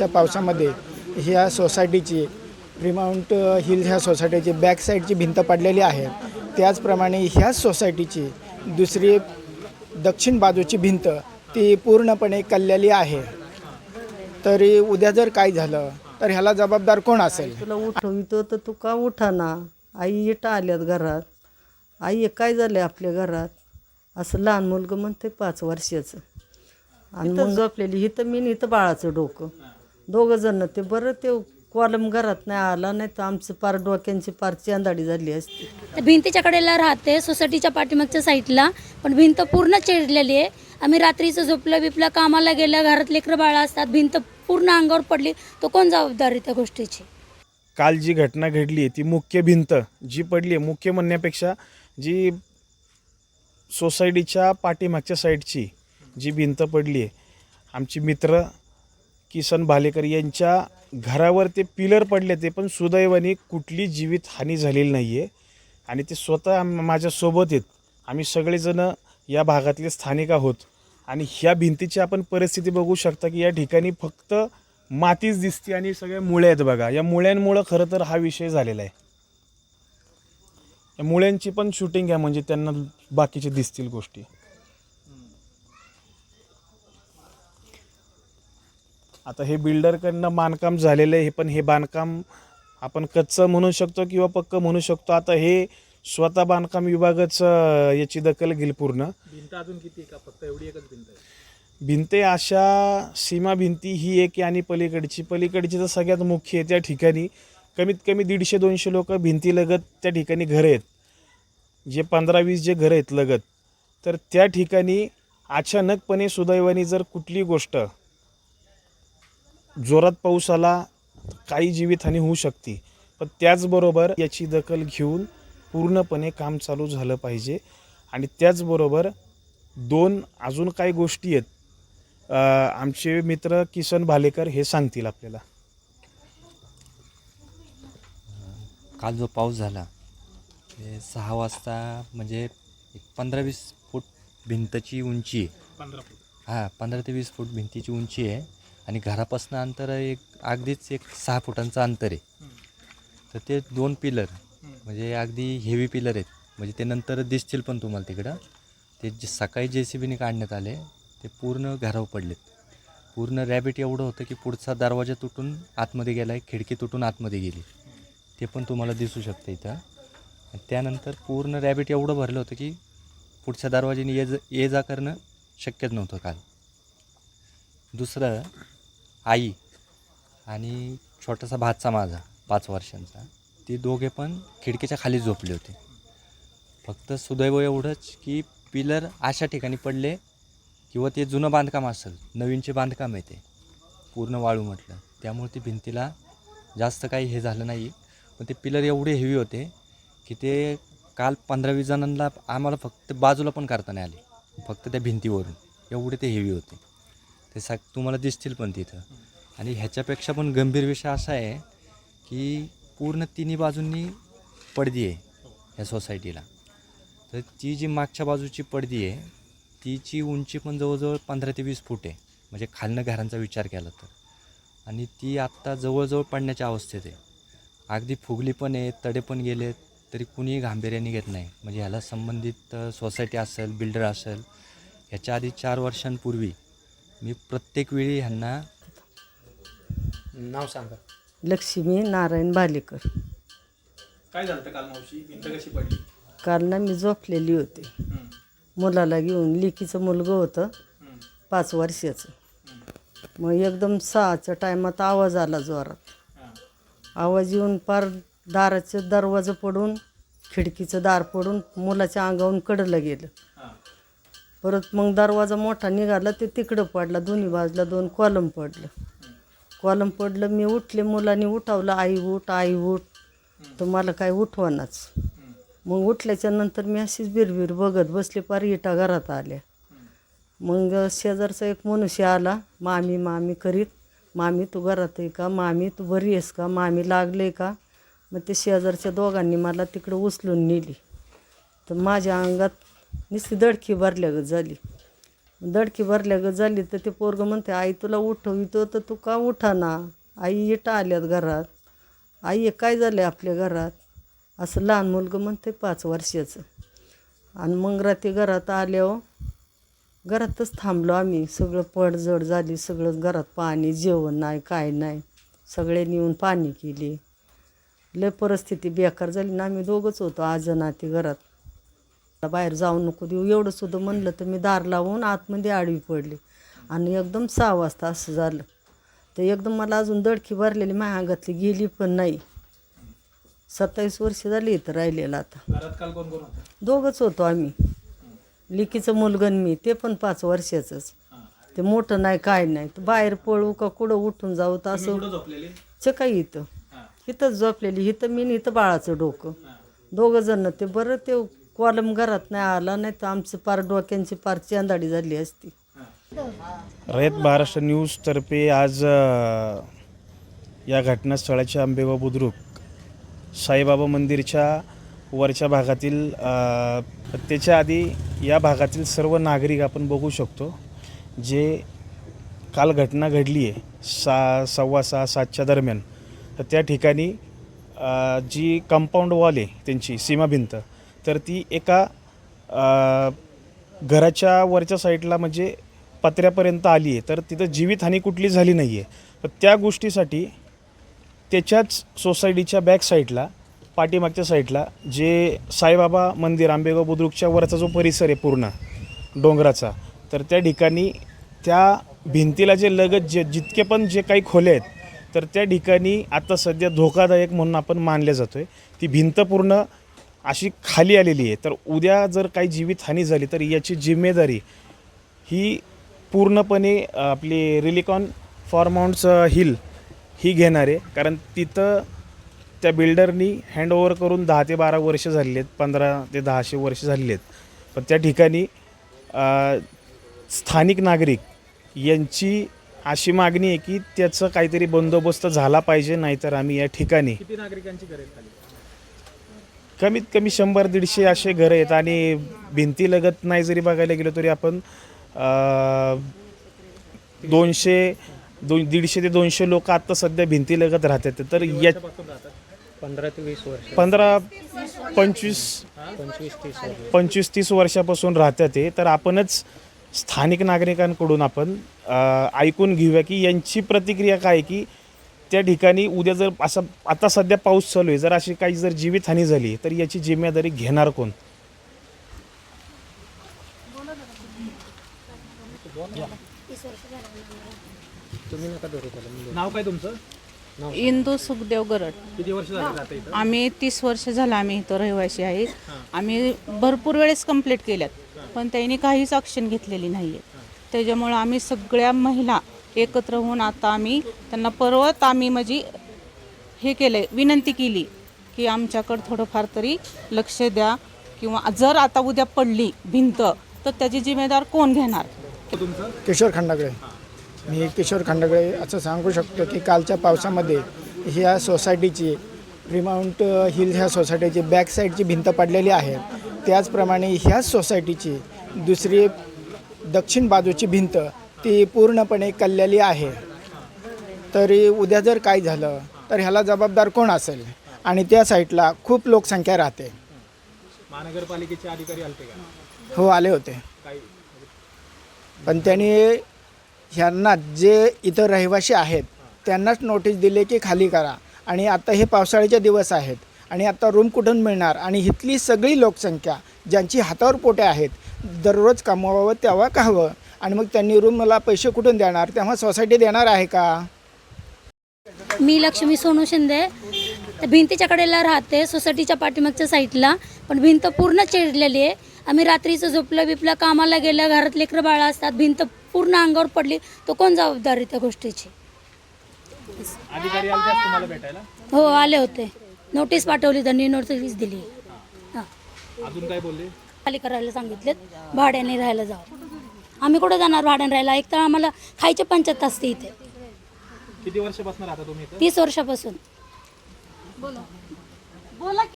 सकाळच्या पावसामध्ये ह्या सोसायटीची रिमाउंट हिल ह्या सोसायटीची बॅक साईडची भिंत पडलेली आहे. त्याचप्रमाणे ह्याच सोसायटीची दुसरी दक्षिण बाजूची भिंत ती पूर्णपणे कललेली आहे. तरी उद्या जर काय झालं तर ह्याला जबाबदार कोण असेल? तुला उठवितो तर तू का उठाना आई इटा आल्यात घरात. आई हे काय झालंय आपल्या घरात. असं लहान मुलगं म्हणते पाच वर्षाचं. आणि मग झोपलेली इथं मी इथं बाळाचं डोकं. दोघं जण ते बरं ते कॉलम घरात नाही आला नाही तर आमचं पार डोक्यांची पार चेंदाडी झाली असती. तर भिंतीच्या कडेला राहते सोसायटीच्या पाठीमागच्या साईडला. पण भिंत पूर्ण चिरलेली आहे. आम्ही रात्रीचं झोपलं बिपलं कामाला गेलं घरात लेकरं बाळं असतात. भिंत पूर्ण अंगावर पडली. तो कोण जबाबदार आहे त्या गोष्टीची? काल जी घटना घडली ती मुख्य भिंत जी पडली आहे मुख्य म्हणण्यापेक्षा जी सोसायटीच्या पाठीमागच्या साईडची जी भिंत पडली आहे आमची मित्र किसन भालेकर यांच्या घरावर ते पिलर पडले ते पण सुदैवाने कुठली जीवित हानी झालेली नाही आहे आणि ते स्वतः माझ्यासोबत आहेत. आम्ही सगळेजणं या भागातले स्थानिक आहोत. आणि ह्या भिंतीची आपण परिस्थिती बघू शकता की या ठिकाणी फक्त मातीच दिसते आणि सगळ्या मुळ्या आहेत बघा. या मुळ्यांमुळं खरं तर हा विषय झालेला आहे. या मुळ्यांची पण शूटिंग आहे म्हणजे त्यांना बाकीचे दिसतील गोष्टी. आता हे बिल्डरकडनं बांधकाम झालेलं आहे हे पण हे बांधकाम आपण कच्चं म्हणू शकतो किंवा पक्क म्हणू शकतो. आता हे स्वतः बांधकाम विभागच याची दखल घेईल पूर्ण. भिंत अजून किती का? फक्त एवढी एकच भिंत आहे. भिंते अशा सीमा भिंती ही एक आहे आणि पलीकडची. पलीकडची तर सगळ्यात मुख्य आहे त्या ठिकाणी. कमीत कमी दीडशे दोनशे लोक भिंतीलगत त्या ठिकाणी घरं आहेत. जे पंधरा वीस जे घरं आहेत लगत. तर त्या ठिकाणी अचानकपणे सुदैवाने जर कुठली गोष्ट जोरात पाऊस आला काही जीवितहानी होऊ शकते. पण त्याचबरोबर याची दखल घेऊन पूर्णपणे काम चालू झालं पाहिजे. आणि त्याचबरोबर दोन अजून काही गोष्टी आहेत. आमचे मित्र किसन भालेकर हे सांगतील आपल्याला. काल जो पाऊस झाला ते सहा वाजता म्हणजे एक पंधरा वीस फूट भिंतची उंची आहे. पंधरा फूट. हां पंधरा ते वीस फूट भिंतीची उंची आहे. आणि घरापासून अंतर एक अगदीच एक सहा फुटांचं अंतर आहे. तर ते दोन पिलर म्हणजे अगदी हेवी पिलर आहेत. म्हणजे ते नंतर दिसतील पण तुम्हाला तिकडं. ते जे सकाळी जे सी बीने काढण्यात आले ते पूर्ण घरावर पडलेत. पूर्ण रॅबिट एवढं होतं की पुढचा दरवाजा तुटून आतमध्ये गेला आहे खिडकी तुटून आतमध्ये गेली. ते पण तुम्हाला दिसू शकतं इथं. आणि त्यानंतर पूर्ण रॅबिट एवढं भरलं होतं की पुढच्या दरवाजाने ये जा ये जा करणं शक्यच नव्हतं काल. दुसरं आई आणि छोटासा भातचा माझा पाच वर्षांचा. ते दोघे पण खिडकीच्या खाली झोपले होते. फक्त सुदैव एवढंच की पिलर अशा ठिकाणी पडले किंवा ते जुनं बांधकाम असेल नवीनचे बांधकाम आहे ते पूर्ण वाळू म्हटलं. त्यामुळे ते भिंतीला जास्त काही हे झालं नाही. पण ते पिलर एवढे हेवी होते की ते काल पंधरा वीस जणांना आम्हाला फक्त बाजूला पण करता नाही आले. फक्त त्या भिंतीवरून. एवढे ते हेवी होते. ते सा तुम्हाला दिसतील पण तिथं. आणि ह्याच्यापेक्षा पण गंभीर विषय असा आहे की पूर्ण तिन्ही बाजूंनी पडदी आहे ह्या सोसायटीला. तर ती जी मागच्या बाजूची पडदी आहे तिची उंची पण जवळजवळ पंधरा ते वीस फूट आहे. म्हणजे खालनं घरांचा विचार केला तर. आणि ती आत्ता जवळजवळ पडण्याच्या अवस्थेत आहे. अगदी फुगली पण आहे तडे पण गेलेत तरी कुणीही गांभीर्याने घेत नाही. म्हणजे ह्याला संबंधित सोसायटी असेल बिल्डर असेल ह्याच्या आधी चार वर्षांपूर्वी मी प्रत्येक वेळी ह्यांना नाव सांगा लक्ष्मी नारायण भालेकर काय झालं होतं काल मावशी भिंत कशी पडली काल ना मी झोपलेली होते हम्म. मुलाला घेऊन लेकीचं मुलगं होतं हम्म. पाच वर्षाचं मग एकदम सहाच्या टायमात आवाज आला जोरात हां. आवाज येऊन पार दाराचं दरवाजं पडून खिडकीचं दार पडून मुलाच्या अंगावून कडलं गेलं. परत मग दरवाजा मोठा निघाला ते तिकडं पडला दोन्ही बाजूला दोन कॉलम पडलं. कॉलम पडलं मी उठले मुलांनी उठावलं आई उठ आई उठ. तर मला काय उठवणाच. मग उठल्याच्या नंतर मी अशीच बिरबिर बघत बसले पार इटा घरात आल्या. मग शेजारचा एक मनुष्य आला मामी मामी करीत. मामी तू घरात आहे का? मामी तू बरी आहेस का? मामी लागले का? मग ते शेजारच्या दोघांनी मला तिकडं उचलून नेली. तर माझ्या अंगात नुसती दडकी भरल्या ग झाली. दडकी भरल्या ग झाली तर ते पोरगं म्हणते आई तुला उठवितो तर तू का उठा ना? आई इटा आल्यात घरात. आई काय झालं आपल्या घरात? असं लहान मुलगं म्हणते पाच वर्षाचं. आणि मग रात्री घरात आल्यावर हो. घरातच थांबलो आम्ही. सगळं पडझड झाली. सगळं घरात पाणी जेवण नाही काय नाही. सगळ्यांनी येऊन पाणी केली लय परिस्थिती बेकार झाली ना. आम्ही दोघंच होतो आज नाती घरात. बाहेर जाऊ नको देऊ. एवढं सुद्धा म्हणलं तर मी दार लावून आतमध्ये आडवी पडली. आणि एकदम सहा वाजता असं झालं. तर एकदम मला अजून दडकी भरलेली माझ्या अंगातली गेली पण नाही. सत्तावीस वर्ष झाली इथं राहिलेलं आता. दोघंच होतो आम्ही. लिकीचं मुलगन मी. ते पण पाच वर्षाचंच. ते मोठं नाही काय नाही. तर बाहेर पळू का कुठं उठून जाऊ तर असं झोपलेले? चकाई इथं. इथंच झोपलेली. इथं मी इथं बाळाचं डोकं. दोघं जण. ते बरं ते कॉलम घरात नाही आला नाही तर आमचं पार डोक्यांची पार चांदाडी झाली असती. रयत महाराष्ट्र न्यूजतर्फे आज अ, या घटनास्थळाच्या आंबेगाव बुद्रुक साईबाबा मंदिरच्या वरच्या भागातील अ, त्याच्या आधी या भागातील सर्व नागरिक आपण बघू शकतो जे काल घटना घडली आहे सा सव्वा सहा सातच्या दरम्यान. तर त्या ठिकाणी अ, जी कंपाऊंड वॉल आहे त्यांची सीमाभिंत तर ती एका घराच्या वरच्या साईडला म्हणजे पत्र्यापर्यंत आली आहे. तर तिथं जीवितहानी कुठली झाली नाही आहे तर त्या गोष्टीसाठी त्याच्याच सोसायटीच्या बॅक साईडला पाठीमागच्या साईडला जे साईबाबा मंदिर आंबेगाव बुद्रुकच्या वरचा जो परिसर आहे पूर्ण डोंगराचा तर त्या ठिकाणी त्या भिंतीला जे लगत जे जितके पण जे काही खोले आहेत तर त्या ठिकाणी आता सध्या धोकादायक म्हणून आपण मानले जातो आहे ती भिंत पूर्ण अशी खाली आलेली आहे. तर उद्या जर काही जीवितहानी झाली तर याची जिम्मेदारी ही पूर्णपणे आपली रिलिकॉन फॉर्माउंट्स हिल ही घेणार आहे. कारण तिथं त्या बिल्डरनी हँडओव्हर करून दहा ते बारा वर्ष झालेली आहेत पंधरा ते दहाशे वर्ष झालेली आहेत. पण त्या ठिकाणी स्थानिक नागरिक यांची अशी मागणी आहे की त्याचं काहीतरी बंदोबस्त झाला पाहिजे नाहीतर आम्ही या ठिकाणी किती नागरिकांची गरज कमीत कमी शंभर दीडशे असे घरं आहेत आणि भिंती लगत नाही जरी बघायला गेलो तरी आपण दोनशे दोन दीडशे ते दोनशे लोक आत्ता सध्या भिंती लगत राहतात. तर या पंधरा ते वीस वर्ष. पंधरा पंचवीस पंचवीस तीस पंचवीस तीस वर्षापासून राहतात ते तर आपणच स्थानिक नागरिकांकडून आपण ऐकून घेऊया की यांची प्रतिक्रिया काय की त्या ठिकाणी उद्या जर असं आता सध्या पाऊस चालू आहे. जर अशी काही जर जीवितहानी झाली तर याची जिम्मेदारी घेणार कोण? नाव काय तुमचं? इंदू सुखदेव गरड. किती वर्ष झाले राहता इथं? आम्ही तीस वर्ष झालं आम्ही इथं रहिवासी आहेत आम्ही भरपूर वेळेस कंप्लीट केल्यात. पण त्यांनी काहीच ॲक्शन घेतलेली नाही आहे त्याच्यामुळं आम्ही सगळ्या महिला एकत्र होऊन आता आम्ही त्यांना परत आम्ही म्हणजे हे केलं विनंती केली की आमच्याकडं थोडंफार तरी लक्ष द्या किंवा जर आता उद्या पडली भिंत तर त्याची जिम्मेदार कोण घेणार? किशोर खंडागळे. मी किशोर खंडागळे असं सांगू शकतो की कालच्या पावसामध्ये ह्या सोसायटीची रिमाउंट हिल ह्या सोसायटीची बॅक साईडची भिंत पडलेली आहे. त्याचप्रमाणे ह्याच सोसायटीची दुसरी दक्षिण बाजूची भिंत ती पूर्णपणे कललेली आहे. तरी उद्या जर काय झालं तर ह्याला जबाबदार कोण असेल? आणि त्या साईडला खूप लोकसंख्या राहते. महानगरपालिकेचे अधिकारी आलते का? हो आले होते. काही पण त्यांनी ह्यांना जे इथं रहिवासी आहेत त्यांनाच नोटीस दिले की खाली करा. आणि आता हे पावसाळ्याचे दिवस आहेत आणि आता रूम कुठून मिळणार? आणि इथली सगळी लोकसंख्या ज्यांची हातावर पोटे आहेत दररोज कमवावं तेव्हा का हवं आणि मग त्यांनी रूमला पैसे कुठून देणार? तेव्हा सोसायटी देणार आहे का? मी लक्ष्मी सोनू शिंदे. त्या भिंतीच्या कडेला राहते सोसायटीच्या पाठीमागच्या साईडला पण भिंत पूर्ण चिरलेली आहे. आम्ही रात्रीचं झोपलं बिपलं कामाला गेलं घरात लेकरं बाळं असतात. भिंत पूर्ण अंगावर पडली. तो कोण जबाबदारी त्या गोष्टीची? अधिकारी आलते आज तुम्हाला भेटायला? हो आले होते. नोटीस पाठवली त्यांनी नोटीस दिली. हां. अजून काय बोलले? खाली करायला सांगितलेत. भाड्याने राहायला जावं. आम्ही कुठं जाणार भाड्याने राहायला? एक तर आम्हाला खायचे पंचायत असते इथे. किती वर्षापासून राहता तुम्ही इथं? तीस वर्षापासून.